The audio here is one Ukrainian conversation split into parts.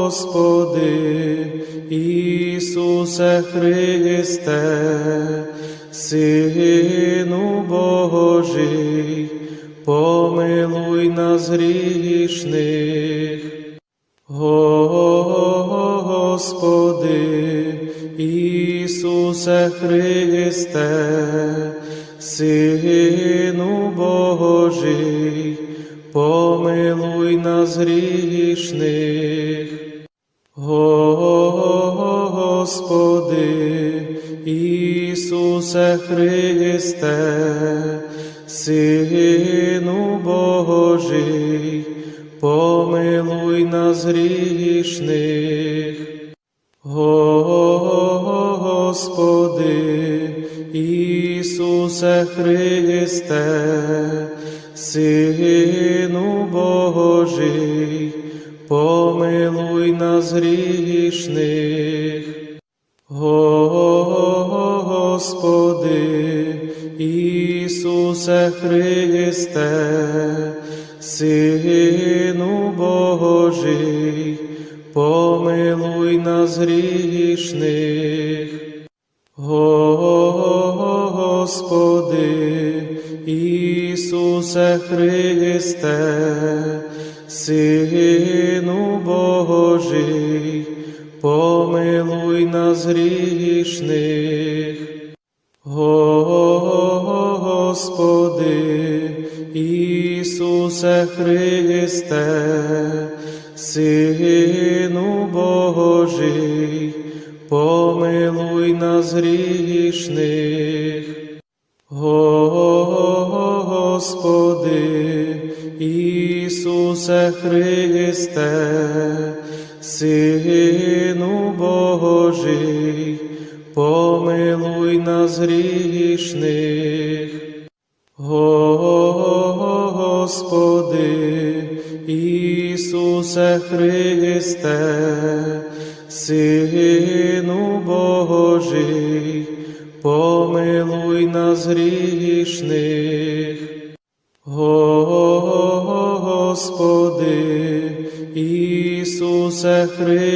Господи, Ісусе Христе, Сину Божий. Господи, Ісусе Христе, Син Ісусе Христе, Сину Божий.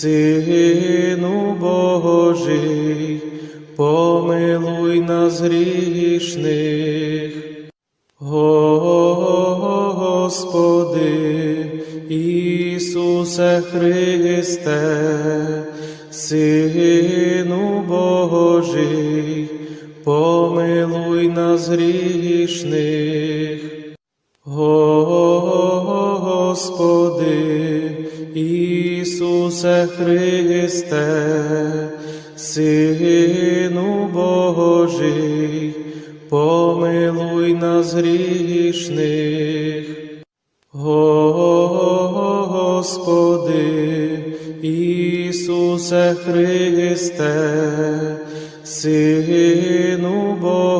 Сину Божий, помилуй нас грішних.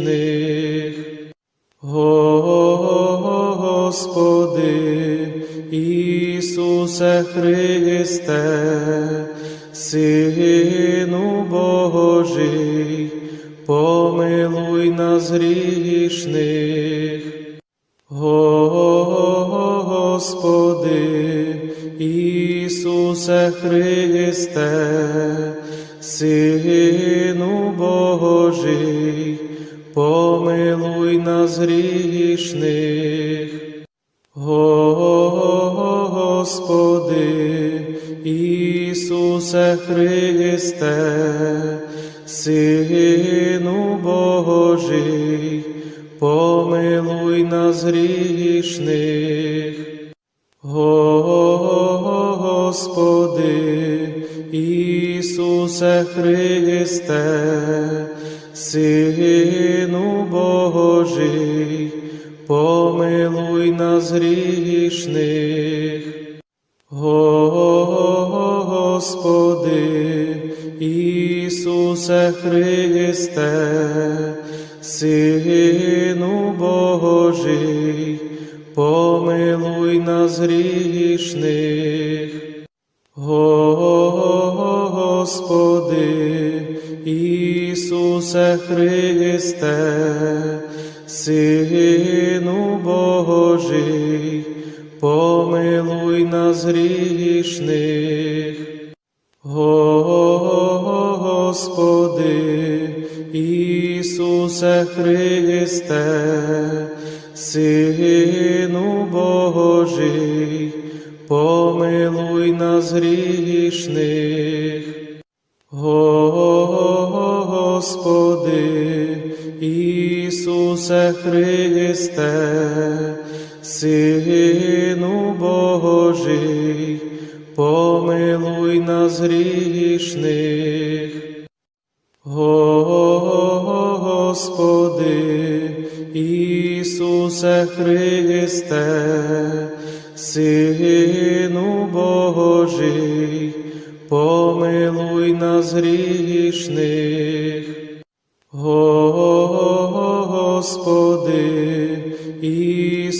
Грішних. Господи, Ісусе Христе, Сину Божий, помилуй нас грішних. Господи, Ісусе Христе, Сину Божий, помилуй нас грішних. Господи, Ісусе Христе, Сину Божий, помилуй нас грішних.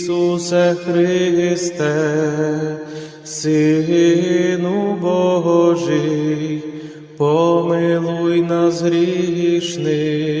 Ісусе Христе, Сину Божий, помилуй нас грішних.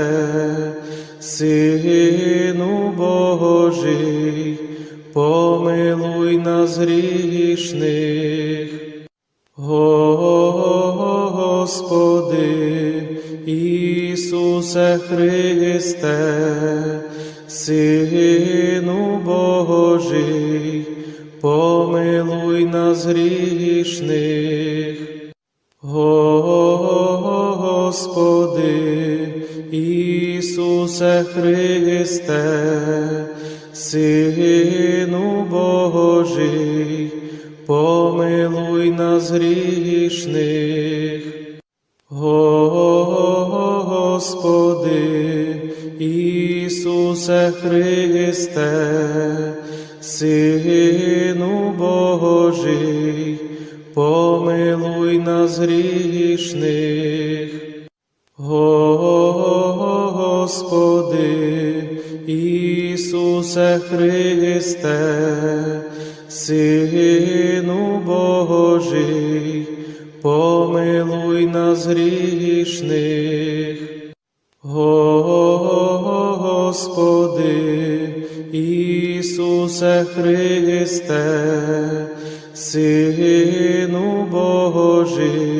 помилуй нас грішних. Господи, Ісусе Христе, Сину Божий, помилуй нас грішних. Господи, Ісусе Христе, Сину Божий,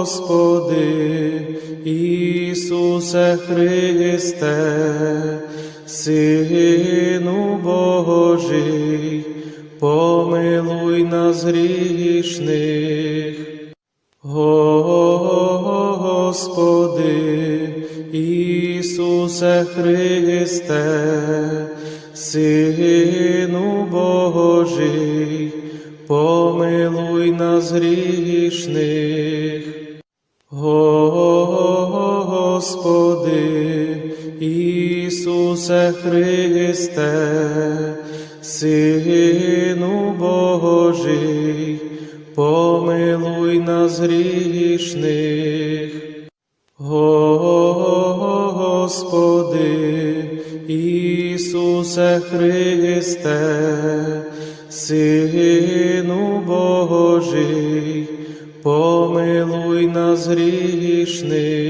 Господи, Ісусе Христе, Сину Божий, помилуй нас грішних. Ісусе Христе, Сину Божий, помилуй нас грішних.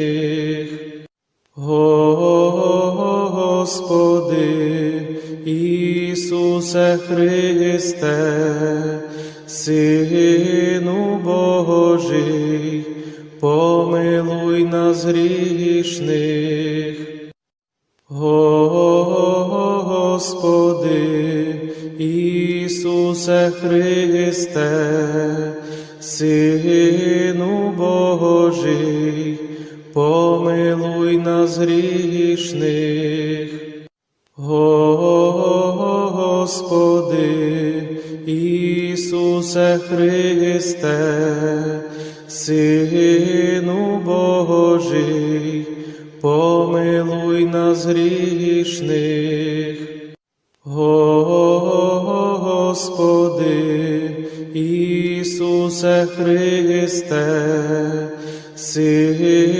Грішних. Господи, Ісусе Христе, Сину Божий, помилуй нас грішних. Господи, Ісусе Христе, Сину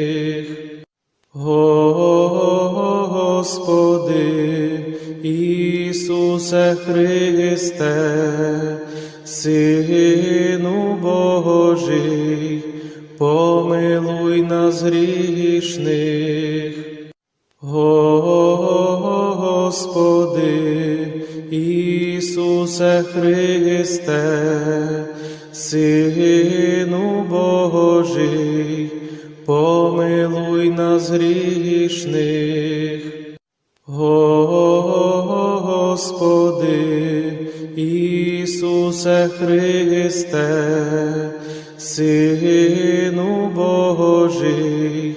Сину Божий,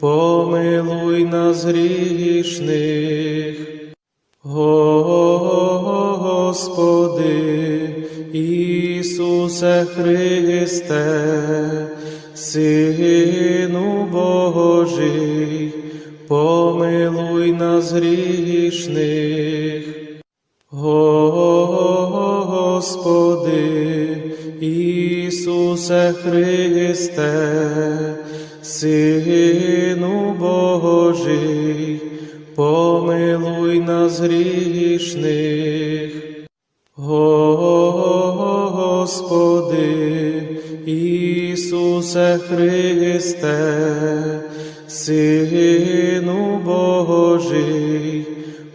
помилуй нас грішних. Господи, Ісусе Христе,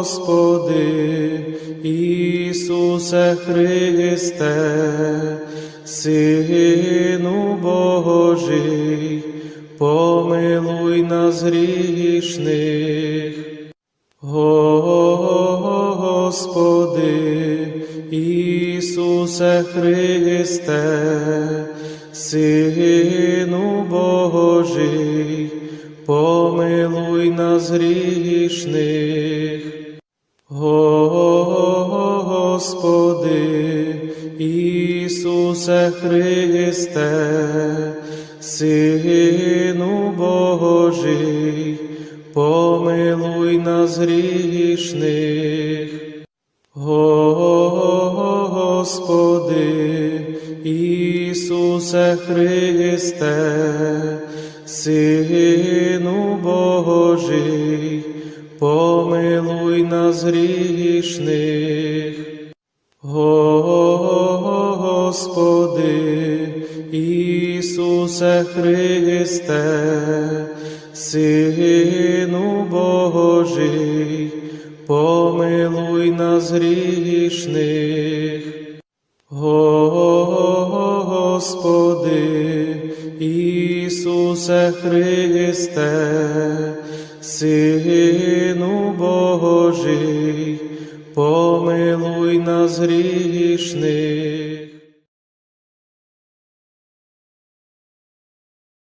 Господи, Ісусе Христе, Сину Господи, Ісусе Христе,